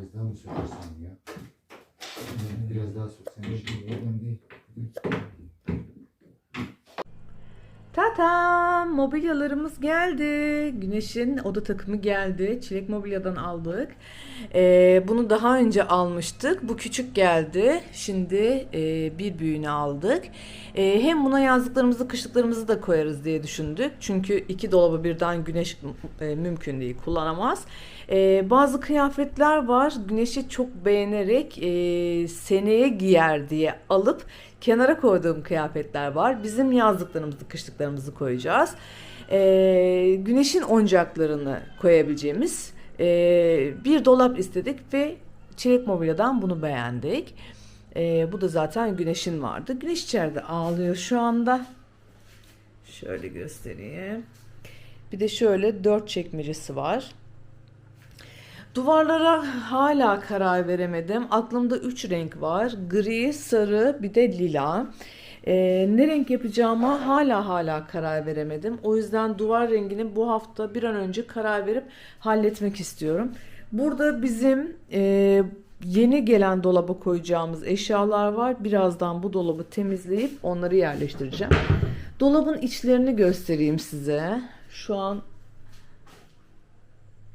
Biraz daha mı sökersin ya? Biraz daha söksen. Değil. Tatam mobilyalarımız geldi. Güneş'in oda takımı geldi. Çilek mobilyadan aldık. Ee, bunu daha önce almıştık. Bu küçük geldi. Şimdi e, bir büyüğünü aldık. E, hem buna yazlıklarımızı, kışlıklarımızı da koyarız diye düşündük. Çünkü iki dolabı birden Güneş e, mümkün değil, kullanamaz. E, bazı kıyafetler var. Güneş'i çok beğenerek e, seneye giyer diye alıp kenara koyduğum kıyafetler var. Bizim yazlıklarımızı, kışlıklarımızı koyacağız. Ee, güneşin oyuncaklarını koyabileceğimiz ee, bir dolap istedik ve Çelik Mobilya'dan bunu beğendik. Ee, bu da zaten güneşin vardı. Güneş içeride ağlıyor şu anda. Şöyle göstereyim. Bir de şöyle dört çekmecesi var. Duvarlara hala karar veremedim. Aklımda üç renk var. Gri, sarı, bir de lila. Ee, ne renk yapacağıma hala hala karar veremedim. O yüzden duvar rengini bu hafta bir an önce karar verip halletmek istiyorum. Burada bizim e, yeni gelen dolaba koyacağımız eşyalar var. Birazdan bu dolabı temizleyip onları yerleştireceğim. Dolabın içlerini göstereyim size. Şu an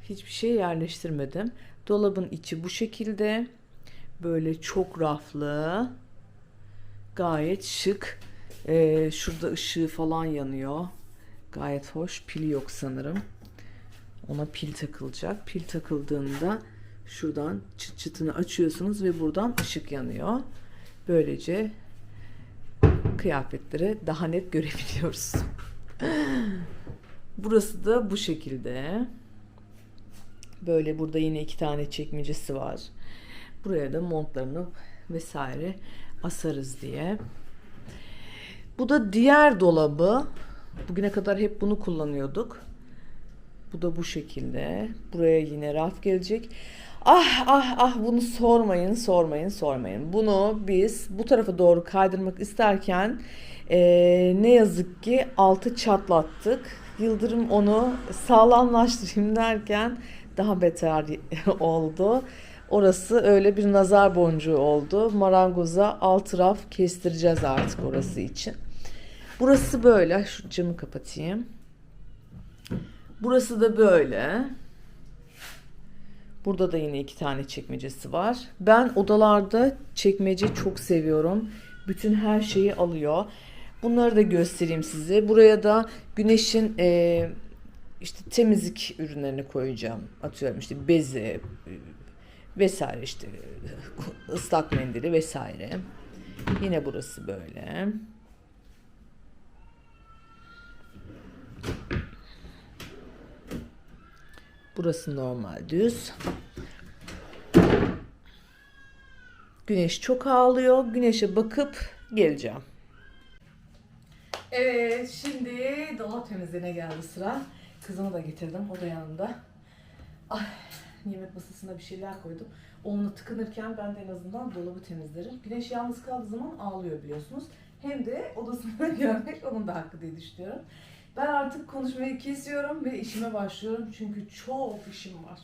hiçbir şey yerleştirmedim. Dolabın içi bu şekilde. Böyle çok raflı. Gayet şık. Ee, şurada ışığı falan yanıyor. Gayet hoş. Pili yok sanırım. Ona pil takılacak. Pil takıldığında şuradan çıt çıtını açıyorsunuz ve buradan ışık yanıyor. Böylece kıyafetleri daha net görebiliyoruz. Burası da bu şekilde. Böyle burada yine iki tane çekmecesi var. Buraya da montlarını vesaire asarız diye. Bu da diğer dolabı. Bugüne kadar hep bunu kullanıyorduk. Bu da bu şekilde. Buraya yine raf gelecek. Ah ah ah bunu sormayın sormayın sormayın. Bunu biz bu tarafa doğru kaydırmak isterken eee, ne yazık ki altı çatlattık. Yıldırım onu sağlamlaştırayım derken daha beter oldu. Orası öyle bir nazar boncuğu oldu. Marangoza alt raf kestireceğiz artık orası için. Burası böyle. Şu camı kapatayım. Burası da böyle. Burada da yine iki tane çekmecesi var. Ben odalarda çekmece çok seviyorum. Bütün her şeyi alıyor. Bunları da göstereyim size. Buraya da güneşin e, işte temizlik ürünlerini koyacağım. Atıyorum işte bezi vesaire işte ıslak mendili vesaire. Yine burası böyle. Burası normal düz. Güneş çok ağlıyor. Güneşe bakıp geleceğim. Evet, şimdi dolap temizliğine geldi sıra. Kızımı da getirdim, o da yanında. Ay, yemek masasına bir şeyler koydum. Onunla tıkınırken ben de en azından dolabı temizlerim. Güneş yalnız kaldığı zaman ağlıyor biliyorsunuz. Hem de odasını görmek onun da hakkı diye düşünüyorum. Ben artık konuşmayı kesiyorum ve işime başlıyorum. Çünkü çok işim var.